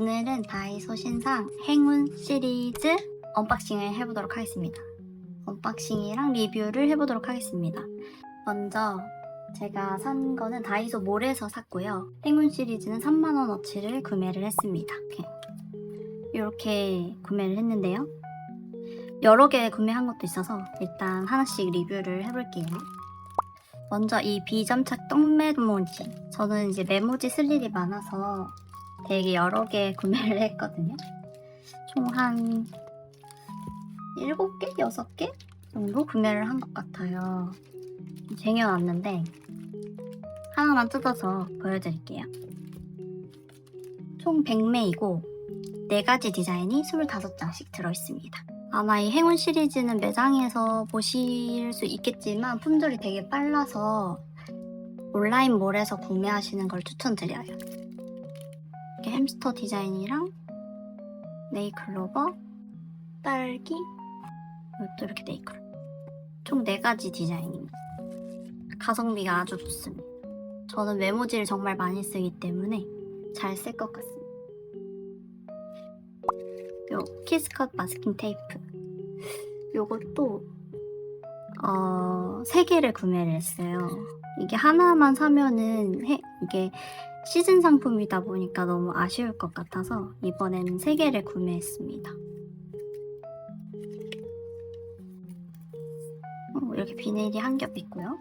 오늘은 다이소 신상 행운 시리즈 언박싱을 해보도록 하겠습니다. 언박싱이랑 리뷰를 해보도록 하겠습니다. 먼저 제가 산 거는 다이소 몰에서 샀고요. 행운 시리즈는 3만원어치를 구매를 했습니다. 이렇게. 구매를 했는데요. 여러 개 구매한 것도 있어서 일단 하나씩 리뷰를 해볼게요. 먼저 이 비점착 똥메모지. 저는 이제 메모지 쓸 일이 많아서 되게 여러 개 구매를 했거든요. 총 한 7개? 6개 정도 구매를 한 것 같아요. 쟁여놨는데 하나만 뜯어서 보여드릴게요. 총 100매이고 4가지 디자인이 25장씩 들어있습니다. 아마 이 행운 시리즈는 매장에서 보실 수 있겠지만 품절이 되게 빨라서 온라인 몰에서 구매하시는 걸 추천드려요. 이렇게 햄스터 디자인이랑 네이클로버, 딸기, 이것도 이렇게 네이클로버. 총 4가지 디자인입니다. 가성비가 아주 좋습니다. 저는 메모지를 정말 많이 쓰기 때문에 잘 쓸 것 같습니다. 요 키스컷 마스킹 테이프. 요것도 어, 3개를 구매를 했어요. 이게 하나만 사면은 해, 이게 시즌 상품이다 보니까 너무 아쉬울 것 같아서 이번에는 3개를 구매했습니다. 어, 이렇게 비닐이 한 겹 있고요.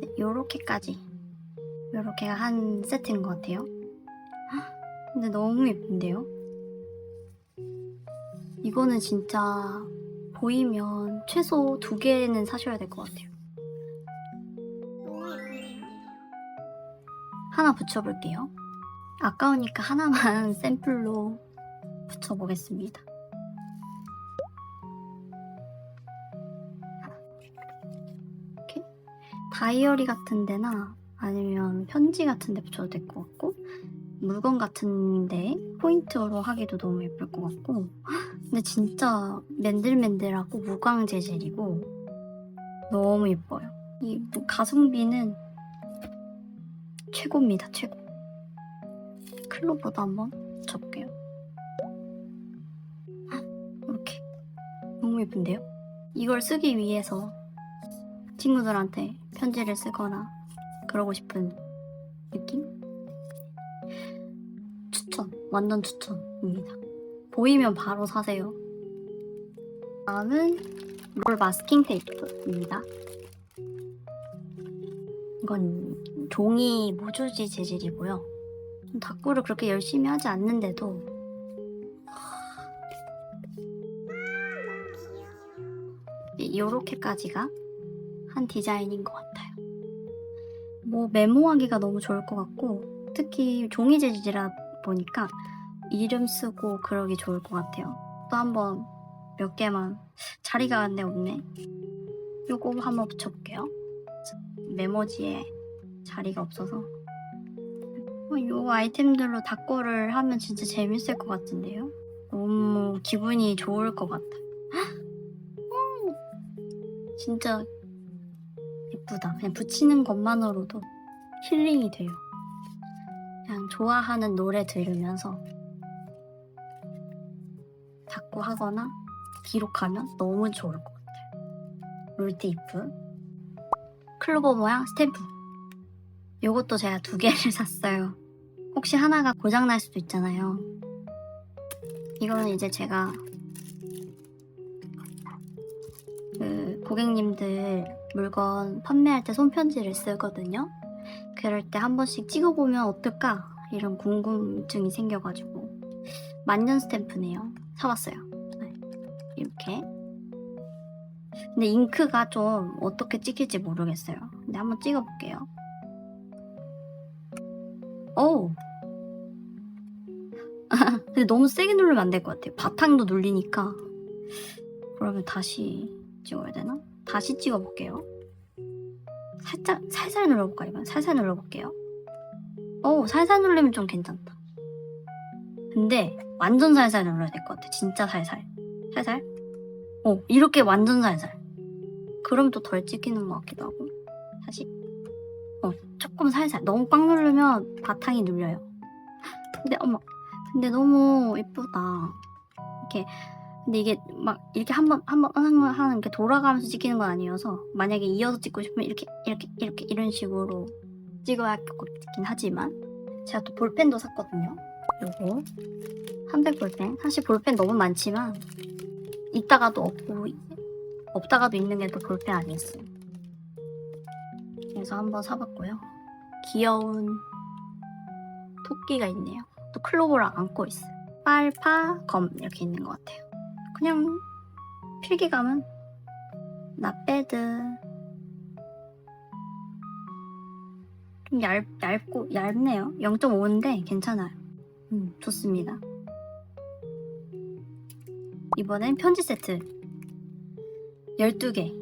네, 요렇게까지 요렇게가 한 세트인 것 같아요. 헉, 근데 너무 예쁜데요? 이거는 진짜 보이면 최소 두 개는 사셔야 될 것 같아요. 하나 붙여볼게요. 아까우니까 하나만 샘플로 붙여보겠습니다. 이렇게 다이어리 같은 데나 아니면 편지 같은 데 붙여도 될 것 같고 물건 같은 데 포인트로 하기도 너무 예쁠 것 같고 근데 진짜 맨들맨들하고 무광 재질이고 너무 예뻐요. 이 가성비는 최고입니다. 최고. 클로버도 한번 접게요. 이렇게 너무 예쁜데요? 이걸 쓰기 위해서 친구들한테 편지를 쓰거나 그러고 싶은 느낌? 추천, 완전 추천입니다. 보이면 바로 사세요. 다음은 롤 마스킹 테이프입니다. 이건 종이 모조지 재질이고요. 좀 다꾸를 그렇게 열심히 하지 않는데도 이렇게까지가 한 디자인인 것 같아요. 뭐 메모하기가 너무 좋을 것 같고 특히 종이 재질이라 보니까 이름 쓰고 그러기 좋을 것 같아요. 또 한번 몇 개만 자리가 안네 없네. 요거 한번 붙여볼게요. 메모지에 자리가 없어서 어, 요 아이템들로 닦고를 하면 진짜 재밌을 것 같은데요. 너무 기분이 좋을 것 같아. 음, 진짜 예쁘다. 그냥 붙이는 것만으로도 힐링이 돼요. 그냥 좋아하는 노래 들으면서 닦고 하거나 기록하면 너무 좋을 것 같아요. 롤테이프, 클로버 모양 스탬프. 요것도 제가 두 개를 샀어요. 혹시 하나가 고장날 수도 있잖아요. 이거는 이제 제가 그 고객님들 물건 판매할 때 손편지를 쓰거든요. 그럴 때 한 번씩 찍어보면 어떨까? 이런 궁금증이 생겨가지고 만년 스탬프네요. 사봤어요. 네. 이렇게. 근데 잉크가 좀 어떻게 찍힐지 모르겠어요. 근데 한번 찍어볼게요. 오! 근데 너무 세게 누르면 안 될 것 같아요. 바탕도 눌리니까. 그러면 다시 찍어야 되나? 다시 찍어볼게요. 살짝, 살살 눌러볼까, 이건? 살살 눌러볼게요. 오, 살살 누르면 좀 괜찮다. 근데 완전 살살 눌러야 될 것 같아. 진짜 살살. 살살. 어, 이렇게 완전 살살. 그럼 또 덜 찍히는 것 같기도 하고. 다시. 어, 조금 살살. 너무 꽉 누르면 바탕이 눌려요. 근데, 어머. 근데 너무 예쁘다. 이렇게. 근데 이게 막 이렇게 한 번, 한 번, 한번 하는 게 돌아가면서 찍히는 건 아니어서 만약에 이어서 찍고 싶으면 이렇게, 이렇게, 이렇게, 이런 식으로 찍어야 같긴 하지만 제가 또 볼펜도 샀거든요. 요거. 한백 볼펜. 사실 볼펜 너무 많지만 있다가도 없고 없다가도 있는 게 또 볼펜 아니겠어요. 그래서 한번 사봤고요. 귀여운 토끼가 있네요. 또 클로버를 안고 있어요. 빨파, 검 이렇게 있는 것 같아요. 그냥 필기감은 나빼드 좀 얇, 얇고 얇네요. 0.5인데 괜찮아요. 음, 좋습니다. 이번엔 편지 세트. 12개.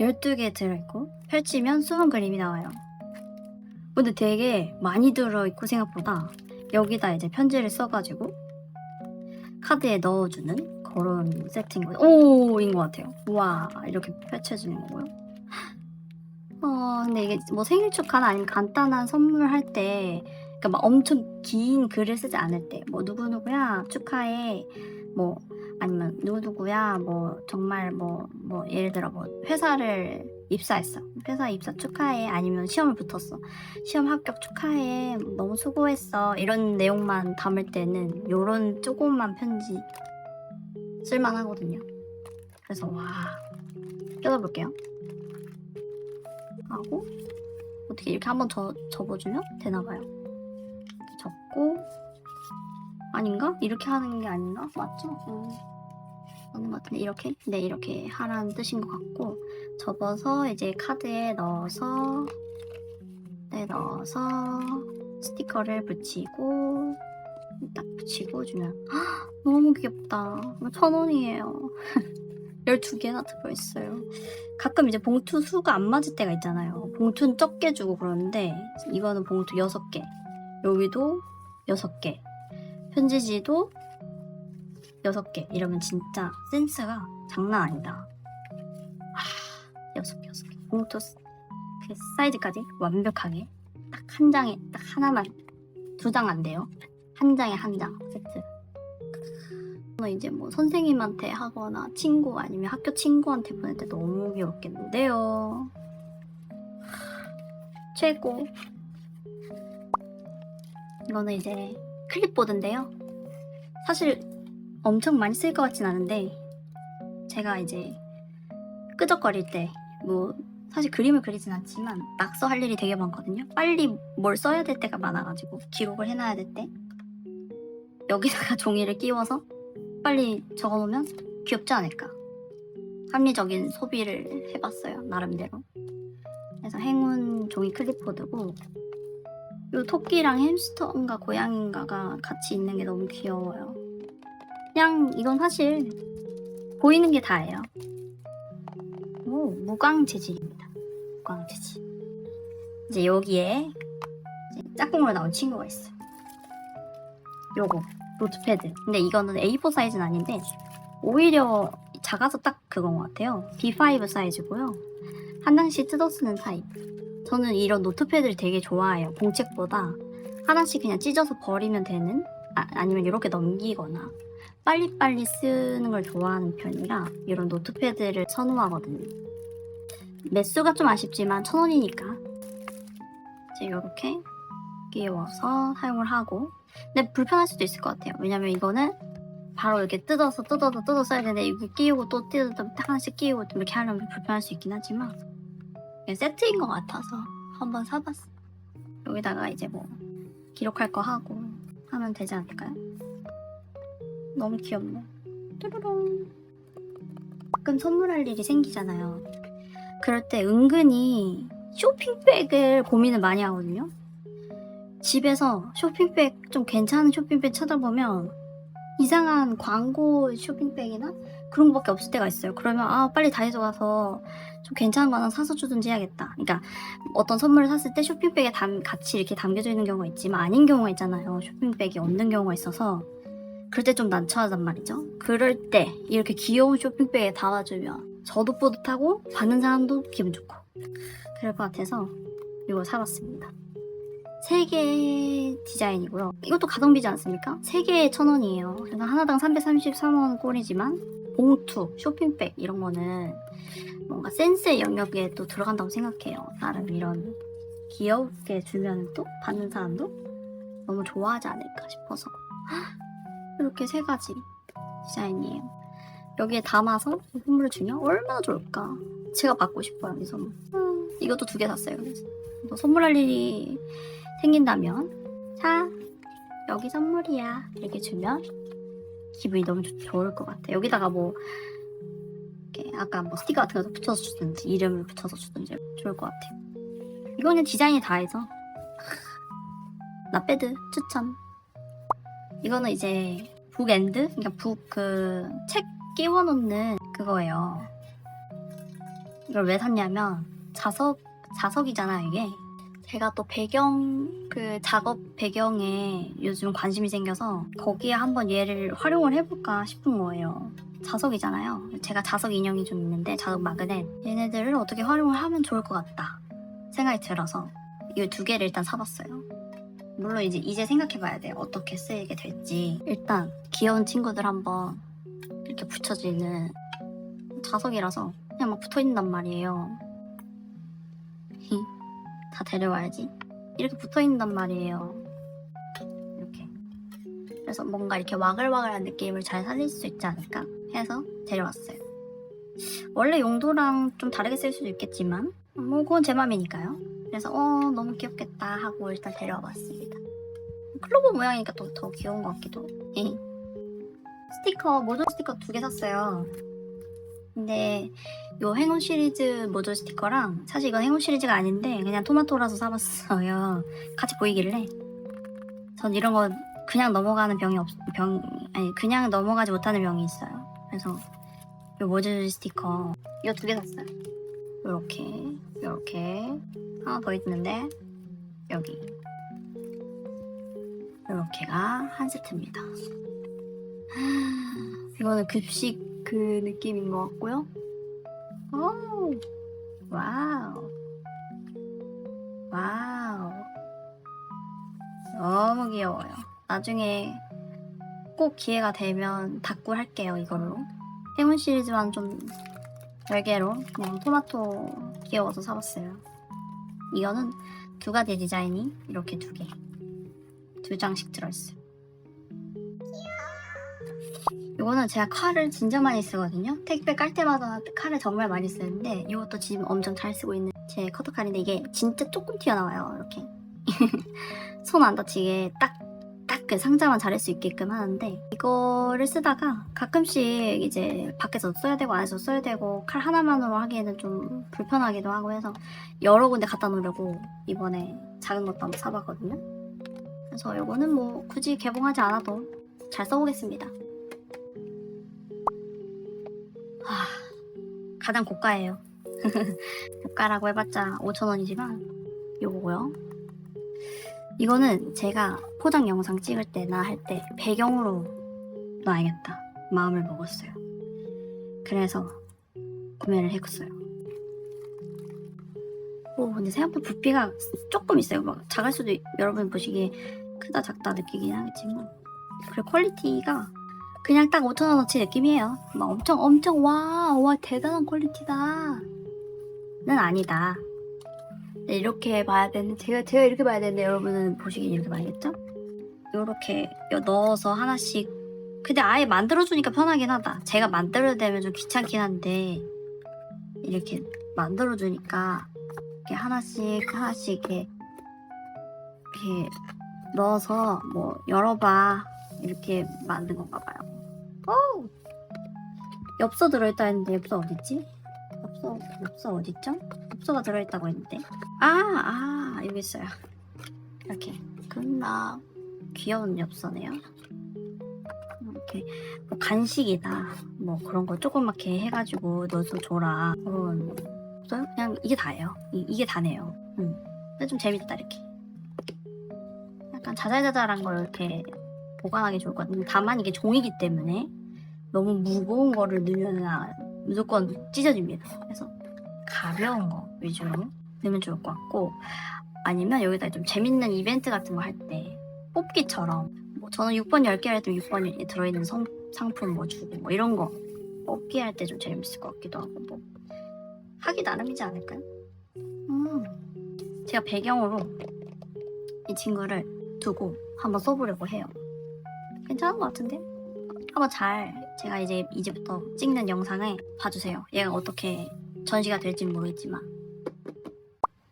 12개 들어있고 펼치면 숨은 그림이 나와요. 근데 되게 많이 들어있고 생각보다 여기다 이제 편지를 써가지고 카드에 넣어주는 그런 거예요. 오인 것 같아요. 와 이렇게 펼쳐지는 거고요. 어 근데 이게 뭐 생일 축하나 아니면 간단한 선물 할 때 그러니까 막 엄청 긴 글을 쓰지 않을 때 뭐 누구누구야 축하해 뭐 아니면 누구누구야? 뭐 정말 뭐뭐 예를 들어 뭐 회사를 입사했어. 회사 입사 축하해. 아니면 시험을 붙었어. 시험 합격 축하해. 너무 수고했어. 이런 내용만 담을 때는 요런 조그만 편지 쓸만하거든요. 그래서 와 껴둬볼게요. 하고 어떻게 이렇게 한번 저, 접어주면 되나봐요. 접고 아닌가? 이렇게 하는 게 아닌가? 맞죠? 음. 맞는 것 같은데 이렇게? 네 이렇게 하라는 뜻인 것 같고 접어서 이제 카드에 넣어서 네 넣어서 스티커를 붙이고 딱 붙이고 주면 헉, 너무 귀엽다. 천 원이에요. 12개나 들어있어요. 가끔 이제 봉투 수가 안 맞을 때가 있잖아요. 봉투는 적게 주고 그러는데 이거는 봉투 6개. 여기도 6개. 편지지도 6개. 이러면 진짜 센스가 장난 아니다. 아 6개 6개 봉투 스- 그 사이즈까지 완벽하게 딱 한 장에 딱 하나만 두 장 안 돼요? 한 장에 한 장 세트. 이제 뭐 선생님한테 하거나 친구 아니면 학교 친구한테 보낼 때 너무 귀엽겠는데요. 최고. 이거는 이제 클립보드인데요. 사실 엄청 많이 쓸 것 같진 않은데 제가 이제 끄적거릴 때 뭐 사실 그림을 그리진 않지만 낙서 할 일이 되게 많거든요. 빨리 뭘 써야 될 때가 많아가지고 기록을 해놔야 될 때 여기다가 종이를 끼워서 빨리 적어놓으면 귀엽지 않을까. 합리적인 소비를 해봤어요 나름대로. 그래서 행운 종이 클립보드고 요 토끼랑 햄스터인가 고양인가가 같이 있는 게 너무 귀여워요. 그냥 이건 사실 보이는 게 다예요. 오, 무광 재질입니다. 무광 재질. 이제 여기에 이제 짝꿍으로 나온 친구가 있어요. 요거 노트패드. 근데 이거는 A4 사이즈는 아닌데 오히려 작아서 딱 그건 것 같아요. B5 사이즈고요. 한 장씩 뜯어 쓰는 타입. 저는 이런 노트패드를 되게 좋아해요. 공책보다 하나씩 그냥 찢어서 버리면 되는 아, 아니면 이렇게 넘기거나 빨리빨리 쓰는 걸 좋아하는 편이라 이런 노트패드를 선호하거든요. 매수가 좀 아쉽지만 천 원이니까 이제 이렇게 끼워서 사용을 하고 근데 불편할 수도 있을 것 같아요. 왜냐면 이거는 바로 이렇게 뜯어서 뜯어서 뜯어 써야 되는데 이거 끼우고 또 뜯어서 하나씩 끼우고 좀 이렇게 하려면 불편할 수 있긴 하지만 세트인 것 같아서 한번 사봤어. 여기다가 이제 뭐 기록할 거 하고 하면 되지 않을까요? 너무 귀엽네. 뚜루룽. 가끔 선물할 일이 생기잖아요. 그럴 때 은근히 쇼핑백을 고민을 많이 하거든요. 집에서 쇼핑백 좀 괜찮은 쇼핑백 찾아보면 이상한 광고 쇼핑백이나 그런 거밖에 없을 때가 있어요. 그러면 아 빨리 다이소 가서 좀 괜찮은 거 하나 사서 주든지 해야겠다. 그러니까 어떤 선물을 샀을 때 쇼핑백에 담, 같이 이렇게 담겨져 있는 경우가 있지만 아닌 경우가 있잖아요. 쇼핑백이 없는 경우가 있어서 그럴 때 좀 난처하단 말이죠. 그럴 때 이렇게 귀여운 쇼핑백에 담아주면 저도 뿌듯하고 받는 사람도 기분 좋고 그럴 것 같아서 이거 사봤습니다. 세개 디자인이고요. 이것도 가성비지 않습니까? 세 개에 천 원이에요. 그래서 하나당 333원 꼴이지만 봉투, 쇼핑백 이런 거는 뭔가 센스의 영역에 또 들어간다고 생각해요. 나름 이런 귀엽게 주면 또 받는 사람도 너무 좋아하지 않을까 싶어서 이렇게 세 가지 디자인이에요. 여기에 담아서 선물을 주면 얼마나 좋을까. 제가 받고 싶어요, 이 선물. 음, 이것도 두 개 샀어요. 그래서 또 선물할 일이 생긴다면 자 여기 선물이야 이렇게 주면 기분이 너무 좋, 좋을 것 같아. 여기다가 뭐 이렇게 아까 뭐 스티커 같은 거 붙여서 주든지 이름을 붙여서 주든지 좋을 것 같아요. 이거는 디자인이 다 해서 나빼드 추천. 이거는 이제 북엔드 그러니까 북 그 책 끼워 놓는 그거예요. 이걸 왜 샀냐면 자석 자석이잖아요 이게. 제가 또 배경 그 작업 배경에 요즘 관심이 생겨서 거기에 한번 얘를 활용을 해볼까 싶은 거예요. 자석이잖아요. 제가 자석 인형이 좀 있는데 자석 마그넷 얘네들을 어떻게 활용을 하면 좋을 것 같다 생각이 들어서 이 두 개를 일단 사봤어요. 물론 이제 이제 생각해봐야 돼요. 어떻게 쓰이게 될지. 일단 귀여운 친구들 한번 이렇게 붙여지는 자석이라서 그냥 막 붙어있는단 말이에요. 다 데려와야지. 이렇게 붙어있는단 말이에요. 이렇게. 그래서 뭔가 이렇게 와글와글한 느낌을 잘 살릴 수 있지 않을까 해서 데려왔어요. 원래 용도랑 좀 다르게 쓸 수도 있겠지만 뭐 그건 제 맘이니까요. 그래서 어 너무 귀엽겠다 하고 일단 데려와 봤습니다. 클로버 모양이니까 또 더 귀여운 것 같기도. 스티커 모조 스티커 두 개 샀어요. 근데 요 행운 시리즈 모조 스티커랑 사실 이건 행운 시리즈가 아닌데 그냥 토마토라서 사봤어요. 같이 보이길래 전 이런 거 그냥 넘어가는 병이 없, 병 아니 그냥 넘어가지 못하는 병이 있어요. 그래서 요 모조 스티커 이거 두개 샀어요. 요렇게 요렇게 하나 더 있는데 여기 요렇게가 한 세트입니다. 이거는 급식 그 느낌인 것 같고요. 오, 와우, 와우, 너무 귀여워요. 나중에 꼭 기회가 되면 닭굴 할게요 이걸로. 행운 시리즈만 좀 별개로 그냥 토마토 귀여워서 사봤어요. 이거는 두 가지 디자인이 이렇게 두 개, 두 장씩 들어있어요. 이거는 제가 칼을 진짜 많이 쓰거든요. 택배 깔 때마다 칼을 정말 많이 쓰는데 이것도 지금 엄청 잘 쓰고 있는 제 커터 칼인데 이게 진짜 조금 튀어나와요. 이렇게 손 안 다치게 딱 딱그 상자만 자를 수 있게끔 하는데 이거를 쓰다가 가끔씩 이제 밖에서 써야 되고 안에서 써야 되고 칼 하나만으로 하기에는 좀 불편하기도 하고 해서 여러 군데 갖다 놓으려고 이번에 작은 것도 한번 사봤거든요. 그래서 이거는 뭐 굳이 개봉하지 않아도 잘 써보겠습니다. 아, 가장 고가예요. 고가라고 해봤자 5,000원이지만 요거고요. 이거는 제가 포장 영상 찍을 때나 할 때 배경으로 놔야겠다 마음을 먹었어요. 그래서 구매를 했어요. 오, 근데 생각보다 부피가 조금 있어요. 막 작을 수도 있- 여러분 보시기에 크다 작다 느끼긴 하겠지만 그리고 퀄리티가 그냥 딱 5천원어치 느낌이에요. 막 엄청 엄청 와, 와 대단한 퀄리티다. 는 아니다. 네, 이렇게 봐야 되는 제가 제가 이렇게 봐야 되는데 여러분은 보시기엔 이렇게 봐야겠죠? 이렇게 넣어서 하나씩 근데 아예 만들어주니까 편하긴 하다. 제가 만들어야 되면 좀 귀찮긴 한데 이렇게 만들어주니까 이렇게 하나씩 하나씩 이렇게 이렇게 넣어서 뭐 열어봐 이렇게 만든 건가 봐요. 오! 엽서 들어있다 했는데 엽서 어딨지? 엽서 엽서 어딨죠? 엽서가 들어있다고 했는데 아, 아 여기 있어요. 이렇게 끝나 귀여운 엽서네요. 이렇게 뭐 간식이다 뭐 그런 거 조그맣게 해가지고 넣어서 줘라 그런 거 없어요? 그냥 이게 다예요. 이, 이게 다네요. 음. 근데 좀 재밌다 이렇게. 약간 자잘자잘한 걸 이렇게 보관하기 좋을 것 같아요. 다만 이게 종이기 때문에 너무 무거운 거를 넣으면 무조건 찢어집니다. 그래서 가벼운 거 위주로 넣으면 좋을 것 같고 아니면 여기다 좀 재밌는 이벤트 같은 거 할 때 뽑기처럼 뭐 저는 6번 10개 할 때 6번이 들어있는 성, 상품 뭐 주고 뭐 이런 거 뽑기 할 때 좀 재밌을 것 같기도 하고 뭐 하기 나름이지 않을까요? 음, 제가 배경으로 이 친구를 두고 한번 써보려고 해요. 괜찮은 것 같은데? 한번 잘 제가 이제 이제부터 찍는 영상을 봐주세요. 얘가 어떻게 전시가 될지 는 모르겠지만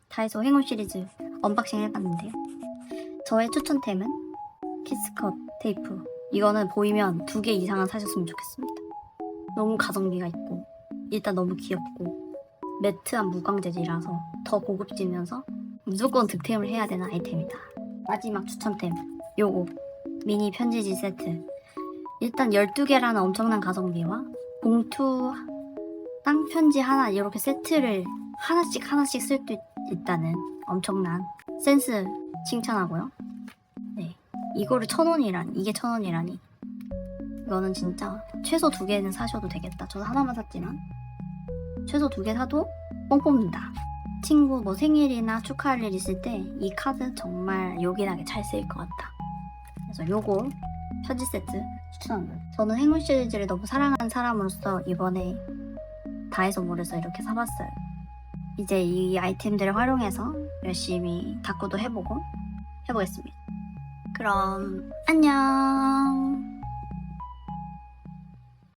다이소 행운 시리즈 언박싱 해봤는데요. 저의 추천템은 키스컷 테이프. 이거는 보이면 두 개 이상은 사셨으면 좋겠습니다. 너무 가성비가 있고 일단 너무 귀엽고 매트한 무광 재질이라서 더 고급지면서 무조건 득템을 해야 되는 아이템이다. 마지막 추천템 요거 미니 편지지 세트 일단 12개라는 엄청난 가성비와 봉투랑 편지 하나 이렇게 세트를 하나씩 하나씩 쓸 수 있다는 엄청난 센스 칭찬하고요. 네, 이거를 천 원이라니 이게 천 원이라니 이거는 진짜 최소 두 개는 사셔도 되겠다. 저는 하나만 샀지만 최소 두 개 사도 뽕 뽑는다. 친구 뭐 생일이나 축하할 일 있을 때 이 카드 정말 요긴하게 잘 쓰일 것 같다. 그래서 요거 편지 세트 추천합니다. 저는 행운 시리즈를 너무 사랑하는 사람으로서 이번에 다이소몰에서 이렇게 사봤어요. 이제 이 아이템들을 활용해서 열심히 다꾸도 해보고 해보겠습니다. 그럼 안녕.